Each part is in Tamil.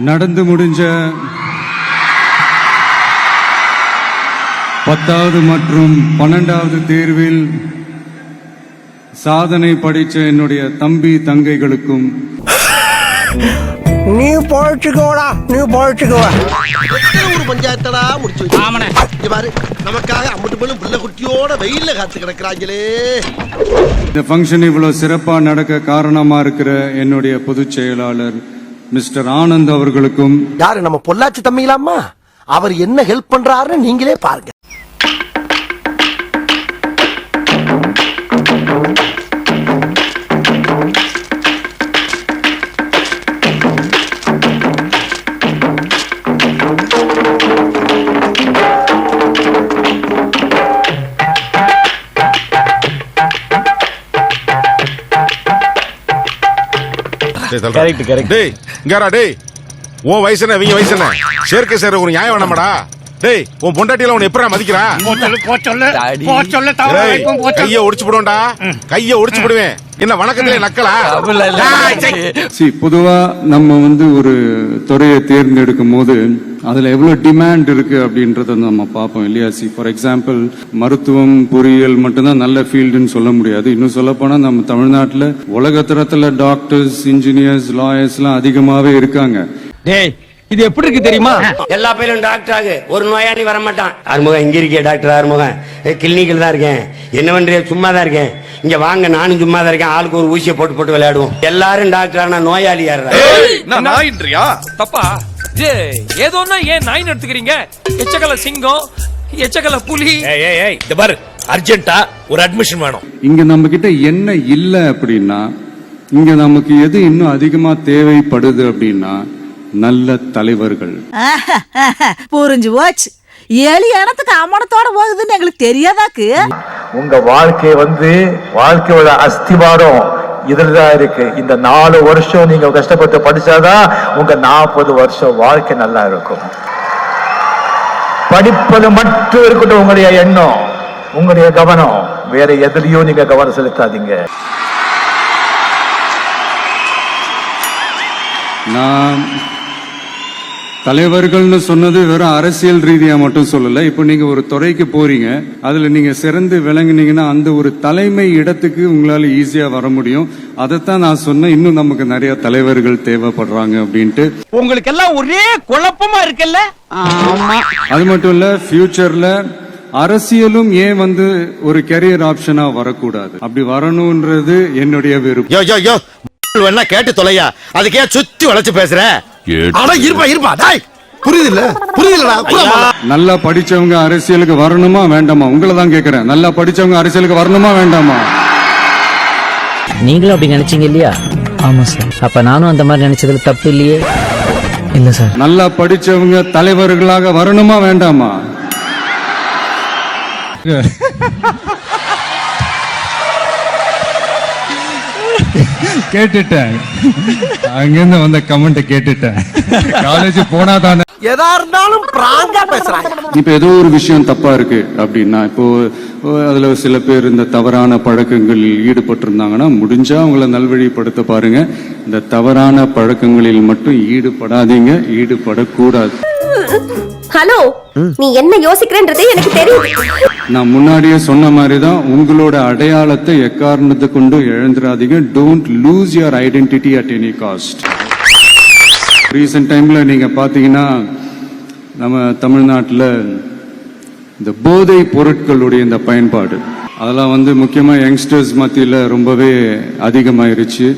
நடந்து முடிஞ்ச பத்தாவது மற்றும் பன்னெண்டாவது தேர்வில் சாதனை படிச்ச என்னுடைய தம்பி தங்கைகளுக்கும் நீ பழச்சுக்கோடா நீ பழச்சுக்கோ ஊர் பஞ்சாயத்தடா முடிச்சு இங்க பாரு நமக்காக அம்மட்டு பெண்ணும் பிள்ளை குட்டியோட வெயில்ல காத்து கிடக்குறாங்களே. இந்த ஃபங்க்ஷன் இவ்வளவு சிறப்பா நடக்க காரணமா இருக்கிற என்னுடைய பொதுச் செயலாளர் மிஸ்டர் ஆனந்த் அவர்களுக்கும் யாரு நம்ம பொள்ளாச்சி தம்பிங்களாமா அவர் என்ன ஹெல்ப் பண்றாருன்னு நீங்களே பாருங்க. கரெக்ட் கரெக்ட் டேய் இங்கடா டேய் உன் வயசு என்ன இவங்க வயசு என்ன? சேர்க்கை சேர ஒரு நியாயம் வேணாமடா? டேய் உன் பொண்டாட்டியில உன்னை எப்படா மதிக்கிறா? கைய ஒடிச்சு போடுவேன்டா கைய ஒடிச்சு போடுவேன். என்ன வணக்கத்திலே நக்கலா? சை. சி பொதுவா நம்ம வந்து ஒரு துறையை தேர்ந்தெடுக்கும் போது அதுல எவ்வளவு டிமாண்ட் இருக்கு அப்படின்றத நம்ம பார்ப்போம் இல்லையா? சி ஃபார் எக்ஸாம்பிள் மருத்துவம் பொறியியல் மட்டும்தான் நல்ல ஃபீல்டுன்னு சொல்ல முடியாது. இன்னும் சொல்ல போனா நம்ம தமிழ்நாட்டுல உலகத்தரத்துல டாக்டர்ஸ் இன்ஜினியர்ஸ் லாயர்ஸ் எல்லாம் அதிகமாவே இருக்காங்க. டேய் இது எப்படி இருக்கு தெரியுமா? எல்லா பேரும் டாக்டர் ஆகு. ஒரு நோயாளி வர மாட்டான் ஆறுமுகம் இங்க இருக்கே டாக்டர் ஆறுமுகம். கிளினிக்கில் தான் இருக்கேன். என்ன பண்றீங்க சும்மா தான் இருக்கேன். இங்க வாங்க நானும் சும்மா தான் இருக்கேன். ஆளுக்கு ஒரு ஊசியை போட்டு போட்டு விளையாடுவோம். எல்லாரும் டாக்டர் ஆனா நோயாளி யாரா தப்பா? ஏதோன்னா ஏன் நாயின் எடுத்துக்கிறீங்க? எச்சகல சிங்கம் எச்சகல புலி. ஏய் ஏய் ஏய் இந்த பாரு. அர்ஜென்ட்டா ஒரு அட்மிஷன் வேணும். இங்க நம்ம கிட்ட என்ன இல்லை அப்படின்னா இங்க நமக்கு எது இன்னும் அதிகமா தேவைப்படுது அப்படின்னா நல்ல தலைவர்கள். புரிஞ்சு போச்சு. ஏழு இனத்துக்கு அமனத்தோட போகுதுன்னு எங்களுக்கு தெரியாதாக்கு? உங்க வாழ்க்கை வந்து வாழ்க்கையோட அஸ்திவாரம் இதுலதான் இருக்கு. இந்த நாலு வருஷம் நீங்க கஷ்டப்பட்டு படிச்சாதான் உங்க நாற்பது வருஷம் வாழ்க்கை நல்லா இருக்கும். படிப்பது மட்டும் இருக்கட்டும் உங்களுடைய எண்ணம் உங்களுடைய கவனம். வேற எதுலயும் நீங்க கவனம் செலுத்தாதீங்க. நான் தலைவர்கள்னு சொன்னது வெறும் அரசியல் ரீதியா மட்டும் சொல்லல. இப்போ நீங்க ஒரு துறைக்கு போறீங்க. அதுல நீங்க சிறந்து விளங்குனீங்கன்னா அந்த ஒரு தலைமை இடத்துக்கு உங்களால ஈஸியா வர முடியும். அதைத்தான் நான் சொன்னேன். இன்னும் நமக்கு நிறைய தலைவர்கள் தேவைப்படுறாங்க அப்படின்ட்டு. உங்களுக்கு எல்லாம் ஒரே குழப்பமா இருக்குல்ல? அது மட்டும் இல்ல ஃபியூச்சர்ல அரசியலும் ஏன் வந்து ஒரு கெரியர் ஆப்ஷனா வரக்கூடாது? அப்படி வரணும்ன்றது என்னுடைய விருப்பம். யோ யோ யோ வேணா கேட்டு தொலையா? அதுக்கே சுத்தி வளைச்சு பேசுற. அட இருப்பா இருப்பா. டாய் புரியுது இல்ல புரியுதுலடா நல்லா படிச்சவங்க அரசியலுக்கு வரணுமா வேண்டாமா? உங்களை தான் கேக்குறேன். நல்லா படிச்சவங்க அரசியலுக்கு வரணுமா வேண்டாமா? நீங்களும் அப்படி நினைச்சீங்க இல்லையா? ஆமா சார். அப்ப நானும் அந்த மாதிரி நினைச்சதுல தப்பு இல்லையே? இல்ல சார். நல்லா படிச்சவங்க தலைவர்களாக வரணுமா வேண்டாமா? கேட்டுட்டேன். அங்கிருந்து வந்த கமெண்ட் கேட்டுட்டேன். காலேஜ் போனா தானே. எதா இருந்தாலும் பிராங்கா பேசுறாங்க. இப்ப ஏதோ ஒரு விஷயம் தப்பா இருக்கு அப்படின்னா இப்போ அதுல சில பேர் இந்த தவறான பழக்கங்களில் ஈடுபட்டிருந்தாங்கன்னா முடிஞ்சா அவங்கள நல்வழிப்படுத்த பாருங்க. இந்த தவறான பழக்கங்களில் மட்டும் ஈடுபடாதீங்க ஈடுபடக்கூடாது. ஹலோ நீ என்ன யோசிக்கிறன்றது எனக்கு தெரியும் நான் முன்னாடியே சொன்ன மாதிரி தான் உங்களோட அடையாளத்தை எக்காரணத்தை கொண்டு இழந்துடாதீங்க. Don't lose your identity at any cost recent டைம்ல நீங்க பாத்தீங்கன்னா நம்ம தமிழ்நாட்டில் இந்த போதை பொருட்களுடைய இந்த பயன்பாடு அதெல்லாம் வந்து முக்கியமா யங்ஸ்டர்ஸ் மத்தியில ரொம்பவே அதிகமாயிருச்சு.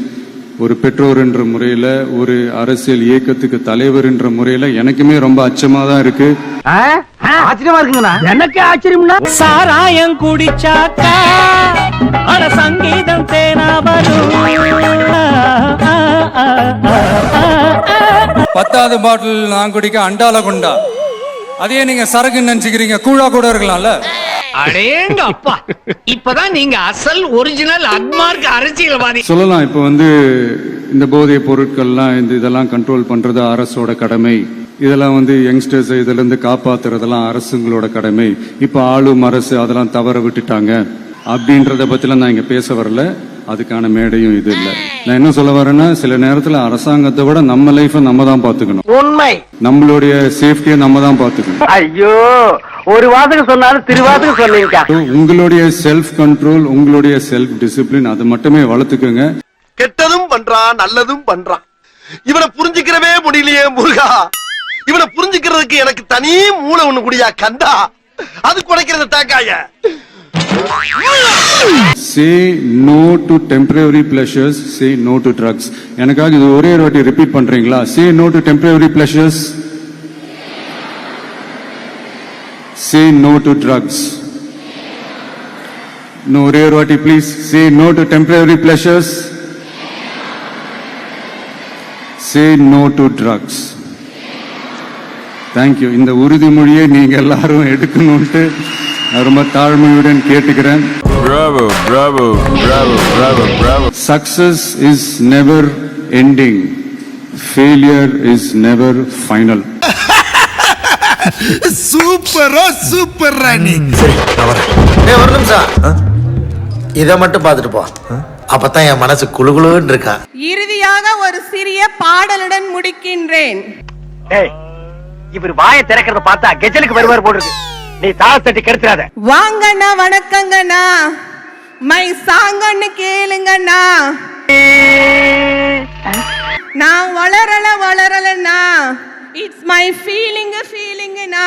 ஒரு பெற்றோர் என்ற முறையில ஒரு அரசியல் இயக்கத்துக்கு தலைவர் என்ற முறையில எனக்குமே ரொம்ப அச்சமா தான் இருக்கு ஆச்சரியமா இருக்குங்களா? எனக்கு ஆச்சரியம்னா? சாராயம் குடிச்சாக்கா சங்கீதம் தேனா பத்தாவது பாட்டில் நான் குடிக்க அண்டால கொண்டா அதையே நீங்க சரக்கு நினைச்சுக்கிறீங்க. கூழா கூட இருக்கலாம்ல. அடேங்க அப்பா. இப்பதான் நீங்க அசல் ஒரிஜினல் அக்மார்க் அரசியல்வாதி சொல்லலாம் இப்போ வந்து இந்த போதைப் பொருட்கள்லாம் இந்த இதெல்லாம் கண்ட்ரோல் பண்றது அரசோட கடமை. இதெல்லாம் வந்து யங்ஸ்டர்ஸ் இதுல இருந்து காப்பாத்துறதெல்லாம் அரசுங்களோட கடமை. இப்போ ஆளும் அரசு அதெல்லாம் தவற விட்டுட்டாங்க. அப்படின்றத பத்திலாம் நான் இங்க பேச வரல. அதுக்கான மேடையும் இது இல்லை. நான் என்ன சொல்ல வரேன்னா சில நேரத்துல அரசாங்கத்தை விட நம்ம லைஃபை நம்ம தான் பாத்துக்கணும். உண்மை. நம்மளுடைய சேஃப்டியை நம்ம தான் பாத்துக்கணும். ஐயோ ஒரு வாசகம் சொன்னாலும் திருவாசகம் சொன்னீங்க உங்களுடைய செல்ஃப் கண்ட்ரோல் உங்களுடைய செல்ஃப் டிசிப்ளின் அதை மட்டுமே வளர்த்துக்கோங்க. கெட்டதும் பண்றான் நல்லதும் பண்றான். இவனை புரிஞ்சுக்கிறவே முடியலையே முருகா. இவனை புரிஞ்சுக்கிறதுக்கு எனக்கு தனி மூளை ஒண்ணு குடியா கந்தா. அது குடைக்கிறது தாக்காய. Say no to temporary pleasures say no to drugs எனக்காக இது ஒரே ஒரு வாட்டி ரிப்பீட் பண்றீங்களா? Say no to temporary pleasures say no to drugs இன்னும் ஒரே ஒரு வாட்டி please say no to temporary pleasures say no to drugs thank you இந்த உறுதிமொழியை நீங்க எல்லாரும் எடுக்கணும்ட்டு ரொம்ப தாழ்மையுடன் கேட்டுக்கிறேன். Success is never ending failure is never final சூப்பரோ super ராணி ஏய் ஒரு நிமிஷம். இத மட்டும் பார்த்துட்டு போ. அப்பதான் என் மனசு குளுகுளுன்னு இருக்கா. இறுதியாக ஒரு சிறிய பாடலுடன் முடிக்கின்றேன். இவர் வாயை திறக்கிறத பார்த்தா கெஜலுக்கு வருவார் போடுறது நீ தாளத்தட்டி கெடுத்துறாத. வாங்கண்ணா வணக்கங்கண்ணா. மை சாங்கன்னு கேளுங்கண்ணா. நான் வளரல வளரலண்ணா. இட்ஸ் மை ஃபீலிங் ஃபீலிங்கண்ணா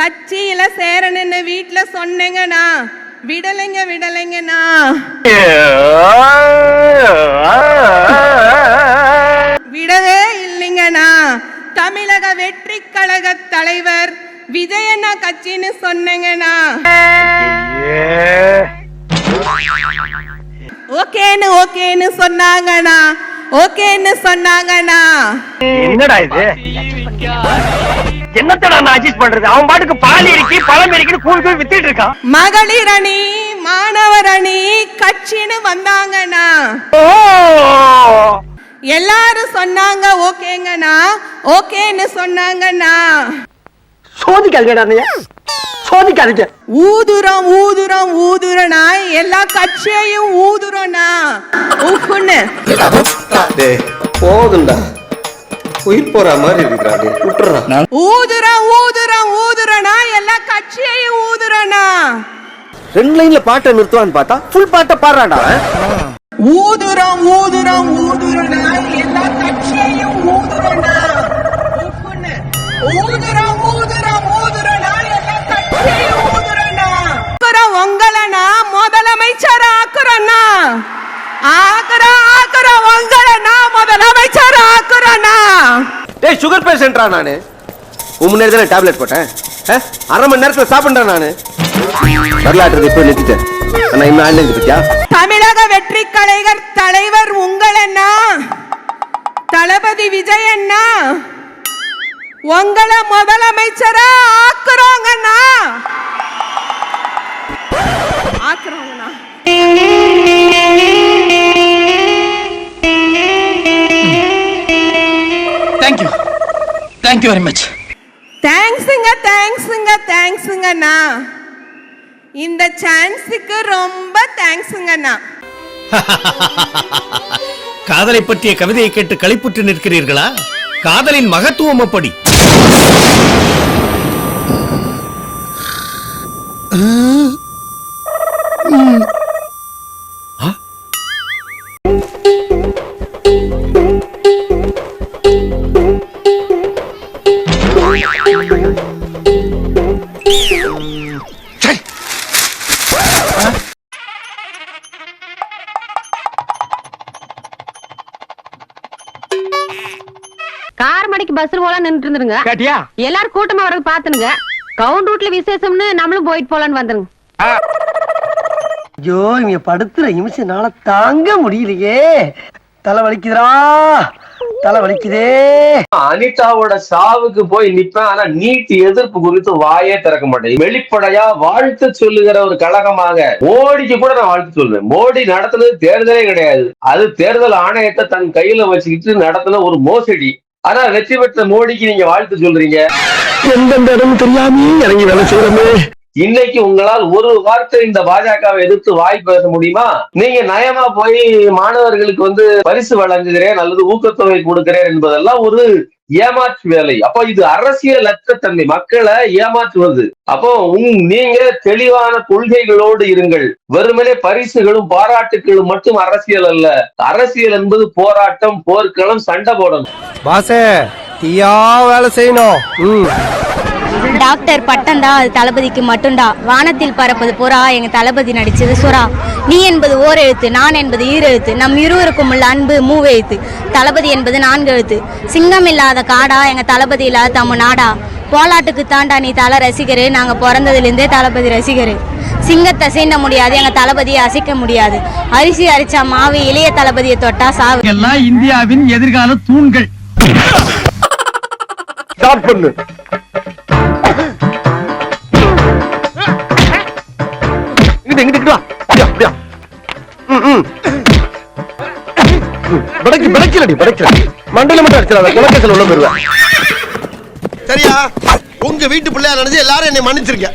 கட்சியில சேரணுன்னு வீட்டுல சொன்னேங்கண்ணா. விடலைங்க விடலைங்கண்ணா. விடவே இல்லைங்கண்ணா. தமிழக வெற்றி கழக தலைவர் விஜயண்ணா கட்சின்னு சொன்னேங்கண்ணா. ஓகேன்னு ஓகேன்னு சொன்னாங்கண்ணா. ஓகேன்னு சொன்னாங்கண்ணா. என்னடா இது? என்னத்தடா நான் அட்ஜஸ்ட் பண்றது? அவன் பாட்டுக்கு பால் இருக்கு பழம் இருக்குன்னு கூழ் கூழ் வித்துட்டு இருக்கான். மகளிர் அணி மாணவர் அணி கட்சின்னு வந்தாங்கண்ணா. எல்லாரும் சொன்னாங்க ஓகேங்கண்ணா. ஓகேன்னு சொன்னாங்கண்ணா. சோதிக்காதீங்கடா நீ சோதிக்காதீங்க. ஊதுறோம் ஊதுறோம் ஊதுறனா எல்லா கட்சியையும் ஊதுறோம்னா. உஃப்னு போதும்டா. உயிர் போற மாதிரி இருக்கிறாடி விட்டுறா ஊதுறோம் ஊதுறோம் ஊதுறனா எல்லா கட்சியையும் ஊதுறோம்னா. ரெண்டு லைன்ல பாட்டை நிறுத்துவான்னு பார்த்தா ஃபுல் பாட்டை பாடுறாடா ஊதுறோம் ஊதுறோம் ஊதுறனா எல்லா கட்சியையும் ஊதுறோம் ஊதுறோம் முதலமைச்சர் ஆக்குறோம்னா ஆக்குறோம் ஆக்குறோம் உங்களனா முதலமைச்சர் ஆக்குறோம்னா டேய் சுகர் பேஷண்டா நானு? உன் முன்னாடி தானே டேப்லெட் போட்டேன்? அரை மணி நேரத்துல சாப்பிட்றேன் நானு. வரலாற்று இப்போ நிறுத்திட்டேன். ஆனா இன்னும் ஆன்லைன் பத்தியா? தமிழக வெற்றி கலைஞர் தலைவர் உங்களண்ணா தளபதி விஜயண்ணா உங்களை முதலமைச்சரா தேங்க்யூ வெரி மச் தேங்க்ஸுங்க தேங்க்ஸுங்க தேங்க்ஸுங்கண்ணா இந்த சான்ஸுக்கு ரொம்ப தேங்க்ஸுங்கண்ணா காதலை பற்றிய கவிதையை கேட்டு களிப்புற்று நிற்கிறீர்களா? காதலின் மகத்துவம் அப்படி. நின்று இருந்துருங்க கேட்டியா? எல்லாரும் கூட்டமா வரது பாத்துனுங்க கவுண்ட் ரூட்ல விசேஷம்னு நம்மளும் போயிட்டு போலான்னு வந்துருங்க. ஐயோ இங்க படுத்துற நிமிஷம்னால தாங்க முடியலையே. தலை வலிக்குதுடா. தலை வலிக்குதே. அனிதாவோட சாவுக்கு போய் நிப்பேன் ஆனா நீட் எதிர்ப்பு குறித்து வாயே திறக்க மாட்டேன். வெளிப்படையா வாழ்த்து சொல்லுகிற ஒரு கழகமாக மோடிக்கு கூட நான் வாழ்த்து சொல்லுவேன் மோடி நடத்துனது தேர்தலே கிடையாது. அது தேர்தல் ஆணையத்தை தன் கையில வச்சுக்கிட்டு நடத்தின ஒரு மோசடி. ஆனா வெற்றி பெற்ற மோடிக்கு நீங்க வாழ்த்து சொல்றீங்க. எந்தெந்த இடம் தெரியாமே இறங்கி வேலை செய்யறமே. இன்னைக்கு உங்களால் ஒரு வார்த்தை இந்த பாஜகவை எதிர்த்து வாய் பேச முடியுமா? நீங்க நயமா போய் மாணவர்களுக்கு வந்து பரிசு வழங்குகிறேன் அல்லது ஊக்கத்தொகை கொடுக்கிறேன் என்பதெல்லாம் ஒரு ஏமாற்று வேலை. அப்போ இது அரசியல் அற்றத்தன்மை மக்களை ஏமாற்றுவது. அப்போ உங் நீங்க தெளிவான கொள்கைகளோடு இருங்கள். வெறுமனே பரிசுகளும் பாராட்டுகளும் மட்டும் அரசியல் அல்ல. அரசியல் என்பது போராட்டம் போர்க்களம் சண்டை போடணும். பாசே தீயா வேலை செய்யணும். டாக்டர் பட்டம் தான் அது தளபதிக்கு மட்டும்டா. வானத்தில் பறப்பது புறா எங்க தளபதி நடிச்சது சுறா. நீ என்பது ஓர் எழுத்து நான் என்பது ஈரெழுத்து நம் இருவருக்கும் உள்ள அன்பு மூவெழுத்து தளபதி என்பது நான்கு எழுத்து. சிங்கம் இல்லாத காடா எங்க தளபதி இல்லாத தம்ம நாடா. போலாட்டுக்கு தாண்டா நீ தலை ரசிகரு நாங்க பிறந்ததுலேருந்தே தளபதி ரசிகரு. சிங்கத்தை சீண்ட முடியாது எங்க தளபதியை அசைக்க முடியாது. அரிசி அரிச்சா மாவு இளைய தளபதியை தொட்டா சாவு. எல்லாம் இந்தியாவின் எதிர்கால தூண்கள். படைக்கலடி படைக்கல மண்டல மட்டும் அடிச்சிடாத குலக்கத்தில் உள்ள போயிருவேன். சரியா? உங்க வீட்டு பிள்ளையா நினைச்சு எல்லாரும் என்னை மன்னிச்சிருக்க